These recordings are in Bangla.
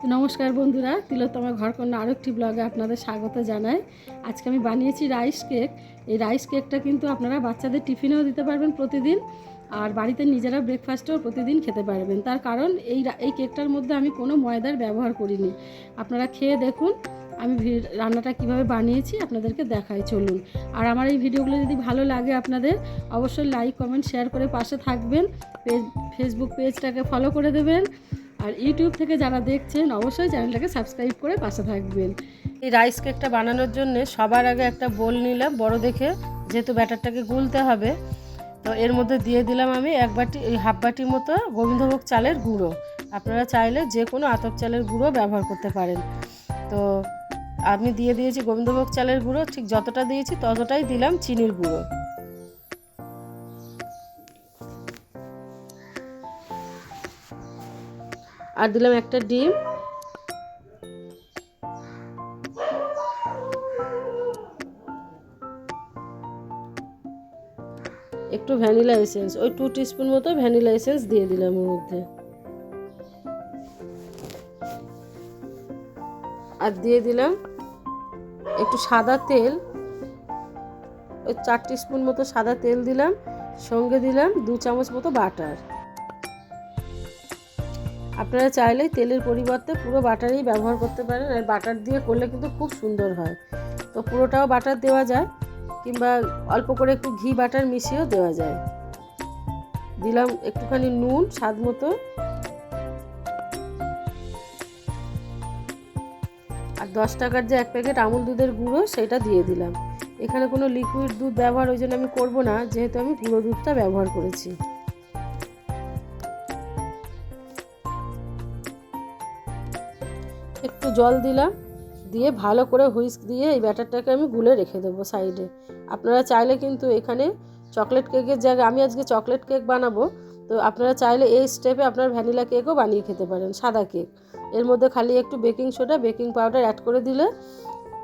তো নমস্কার বন্ধুরা তিলোত্তমা ঘরকন্যা আরও একটি ব্লগে আপনাদের স্বাগত জানাই। আজকে আমি বানিয়েছি রাইস কেক এই রাইস কেকটা কিন্তু আপনারা বাচ্চাদের টিফিনেও দিতে পারবেন প্রতিদিন, আর বাড়িতে নিজেরা ব্রেকফাস্টেও প্রতিদিন খেতে পারবেন। তার কারণ এই এই কেকটার মধ্যে আমি কোনো ময়দার ব্যবহার করিনি। আপনারা খেয়ে দেখুন, আমি রান্নাটা কীভাবে বানিয়েছি আপনাদেরকে দেখাই, চলুন। আর আমার এই ভিডিওগুলো যদি ভালো লাগে আপনাদের, অবশ্যই লাইক কমেন্ট শেয়ার করে পাশে থাকবেন। ফেসবুক পেজটাকে ফলো করে দেবেন। আর ইউটিউব থেকে যারা দেখছেন, অবশ্যই চ্যানেলটাকে সাবস্ক্রাইব করে পাশে থাকবেন। এই রাইস কেকটা বানানোর জন্য সবার আগে একটা বোল নিলাম, বড় দেখে, যেহেতু ব্যাটারটাকে গুলতে হবে। তো এর মধ্যে দিয়ে দিলাম আমি এক বাটি হাফ বাটির মতো গোবিন্দভোগ চালের গুঁড়ো। আপনারা চাইলে যে কোনো আতপ চালের গুঁড়ো ব্যবহার করতে পারেন। তো আমি দিয়ে দিয়েছি গোবিন্দভোগ চালের গুঁড়ো, ঠিক যতটা দিয়েছি ততটাই দিলাম চিনির গুঁড়ো। আর দিলাম একটা ডিম। একটু ভ্যানিলা এসেন্স, ওই টু টিস্পুন মতো ভ্যানিলা এসেন্স দিয়ে দিলাম ওর মধ্যে। আর দিয়ে দিলাম একটু সাদা তেল। ওই চার টিস্পুন মতো সাদা তেল দিলাম, সঙ্গে দিলাম দু চামচ মতো বাটার। আপনারা চাইলে তেলের পরিবর্তে পুরো বাটারই ব্যবহার করতে পারেন আর বাটার দিয়ে করলে কিন্তু খুব সুন্দর হয়। তো পুরোটাও বাটার দেওয়া যায় কিংবা অল্প করে একটু ঘি বাটার মিশিয়েও দেওয়া যায়। দিলাম একটুখানি নুন, স্বাদ মতো। আর দশ টাকার যে এক প্যাকেট আমুল দুধের গুঁড়ো, সেটা দিয়ে দিলাম। এখানে কোনো লিকুইড দুধ ব্যবহার ওই জন্য আমি করব না, যেহেতু আমি গুঁড়ো দুধটা ব্যবহার করেছি। একটু জল দিলাম, দিয়ে ভালো করে হুইস্ক দিয়ে এই ব্যাটারটাকে আমি গুলে রেখে দেবো সাইডে। আপনারা চাইলে কিন্তু এখানে চকলেট কেকের জায়গায়, আমি আজকে চকলেট কেক বানাবো, তো আপনারা চাইলে এই স্টেপে আপনার ভ্যানিলা কেকও বানিয়ে খেতে পারেন, সাদা কেক। এর মধ্যে খালি একটু baking soda, baking powder add করে দিলে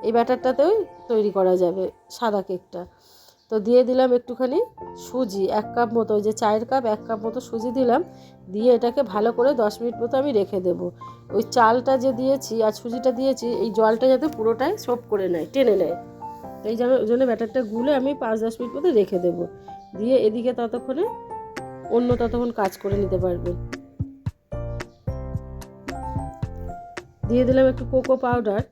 এই ব্যাটারটাতেও তৈরি করা যাবে সাদা কেকটা। তো দিয়ে দিলাম একটুখানি সুজি, এক কাপ মতো, ওই যে চায়ের কাপ, এক কাপ মতো সুজি দিলাম, দিয়ে এটাকে ভালো করে দশ মিনিট মতো আমি রেখে দেব। ওই চালটা যে দিয়েছি আর সুজিটা দিয়েছি, এই জলটা যাতে পুরোটাই সোপ করে নেয়, টেনে নেয়। এই জন্য, ওই জন্য ব্যাটারটা গুলে আমি পাঁচ দশ মিনিট মতো রেখে দেবো। দিয়ে এদিকে ততক্ষণে অন্য ততক্ষণ কাজ করে নিতে পারবে। দিয়ে দিলাম একটু কোকো পাউডার।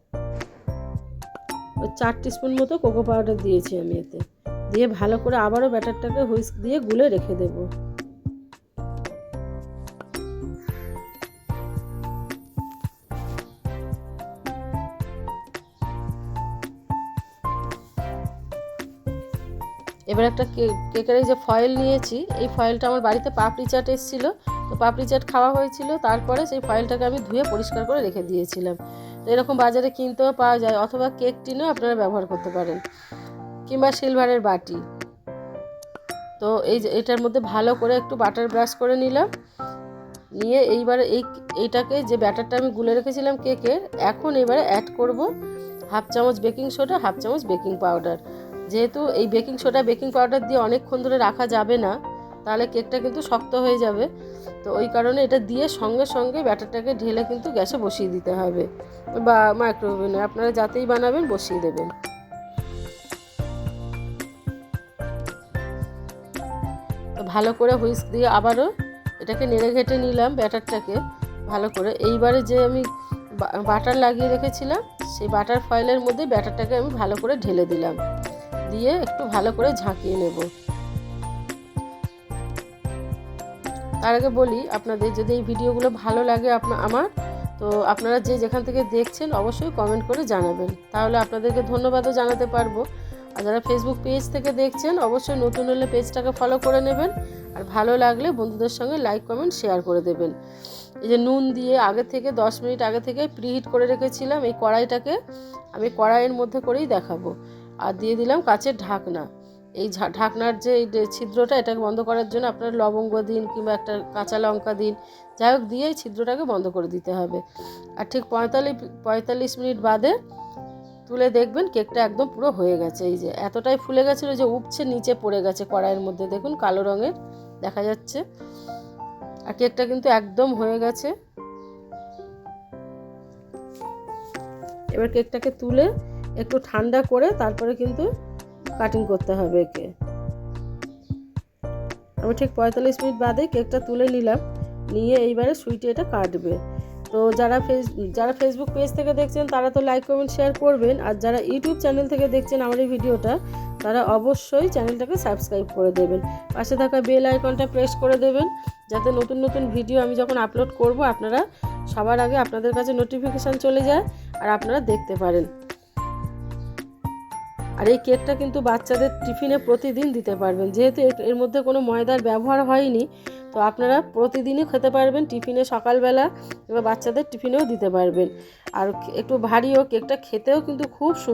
ওই চার টিস্পুন মতো কোকো পাউডার দিয়েছি আমি এতে। দিয়ে ভালো করে আবারও ব্যাটারটাকে হুইস্ক দিয়ে গুলে রেখে দেবো। এবার একটা কেকের যে ফয়েল নিয়েছি, এই ফয়েলটা আমার বাড়িতে পাপড়ি চাট এসেছিল। তো পাপড়ি চাট খাওয়া হয়েছিল, তারপরে সেই ফয়েলটাকে আমি ধুয়ে পরিষ্কার করে রেখে দিয়েছিলাম। তো এরকম বাজারে কিনতেও পাওয়া যায়, অথবা কেক টিনও আপনারা ব্যবহার করতে পারেন। কিংবা সিলভারের বাটি। তো এই যে এটার মধ্যে ভালো করে একটু বাটার ব্রাশ করে নিলাম। নিয়ে এইবারে এই এইটাকে যে ব্যাটারটা আমি গুলে রেখেছিলাম কেকের, এখন এবারে অ্যাড করব হাফ চামচ বেকিং সোডা হাফ চামচ বেকিং পাউডার যেহেতু এই বেকিং সোডা বেকিং পাউডার দিয়ে অনেকক্ষণ ধরে রাখা যাবে না, তাহলে কেকটা কিন্তু শক্ত হয়ে যাবে। তো ওই কারণে এটা দিয়ে সঙ্গে সঙ্গে ব্যাটারটাকে ঢেলে কিন্তু গ্যাসে বসিয়ে দিতে হবে। বা মাইক্রোওভেনে আপনারা যাতেই বানাবেন, বসিয়ে দেবেন। ভালো করে হুইস্ক দিয়ে আবারও এটাকে নেড়ে ঘেটে নিলাম ব্যাটারটাকে ভালো করে। এইবারে যে আমি বাটার লাগিয়ে রেখেছিলাম, সেই বাটার ফয়েলের মধ্যে ব্যাটারটাকে আমি ভালো করে ঢেলে দিলাম। দিয়ে একটু ভালো করে ঝাঁকিয়ে নেব। তার আগে বলি, আপনাদের যদি এই ভিডিওগুলো ভালো লাগে আপনা, আমার, তো আপনারা যে যেখান থেকে দেখছেন অবশ্যই কমেন্ট করে জানাবেন। তাহলে আপনাদেরকে ধন্যবাদও জানাতে পারব। আর যারা ফেসবুক পেজ থেকে দেখছেন, অবশ্যই নতুন হলে পেজটাকে ফলো করে নেবেন। আর ভালো লাগলে বন্ধুদের সঙ্গে লাইক কমেন্ট শেয়ার করে দেবেন। এই যে নুন দিয়ে আগে থেকে, দশ মিনিট আগে থেকে প্রিহিট করে রেখেছিলাম এই কড়াইটাকে। আমি কড়াইয়ের মধ্যে করেই দেখাবো। আর দিয়ে দিলাম কাচের ঢাকনা। এই ঢাকনার যে ছিদ্রটা, এটাকে বন্ধ করার জন্য আপনার লবঙ্গ দিন কিংবা একটা কাঁচা লঙ্কা দিন, যাই হোক দিয়ে এই ছিদ্রটাকে বন্ধ করে দিতে হবে। আর ঠিক পঁয়তাল্লিশ পঁয়তাল্লিশ মিনিট বাদে তুলে দেখবেন কেকটা একদম পুরো হয়ে গেছে। এই যে এতটাই ফুলে গেছিল যে উপছে নিচে পড়ে গেছে কড়াইয়ের মধ্যে। দেখুন কালো রঙের দেখা যাচ্ছে। আর কেকটা কিন্তু একদম হয়ে গেছে। এবার কেকটাকে তুলে একটু ঠান্ডা করে তারপরে কিন্তু কাটিং করতে হবে একে। আমি ঠিক পঁয়তাল্লিশ মিনিট বাদে কেকটা তুলে নিলাম। নিয়ে এইবারে সুইটে এটা কাটবে। তো যারা ফেস যারা ফেসবুক পেজ থেকে দেখছেন, তারা তো লাইক কমেন্ট শেয়ার করবেন। আর যারা ইউটিউব চ্যানেল থেকে দেখছেন আমার এই ভিডিওটা, তারা অবশ্যই চ্যানেলটাকে সাবস্ক্রাইব করে দেবেন। পাশে থাকা বেল আইকনটা প্রেস করে দেবেন, যাতে নতুন নতুন ভিডিও আমি যখন আপলোড করব, আপনারা সবার আগে আপনাদের কাছে নোটিফিকেশান চলে যায়, আর আপনারা দেখতে পারেন। আর এই কেকটা কিন্তু বাচ্চাদের টিফিনে প্রতিদিন দিতে পারবেন। যেহেতু এর- মধ্যে কোনো ময়দার ব্যবহার হয়নি, তো আপনারা প্রতিদিনই খেতে পারবেন টিফিনে সকালবেলা এবার বাচ্চাদের টিফিনেও দিতে পারবেন। আর একটু ভারীও কেকটা খেতেও কিন্তু খুব সুন্দর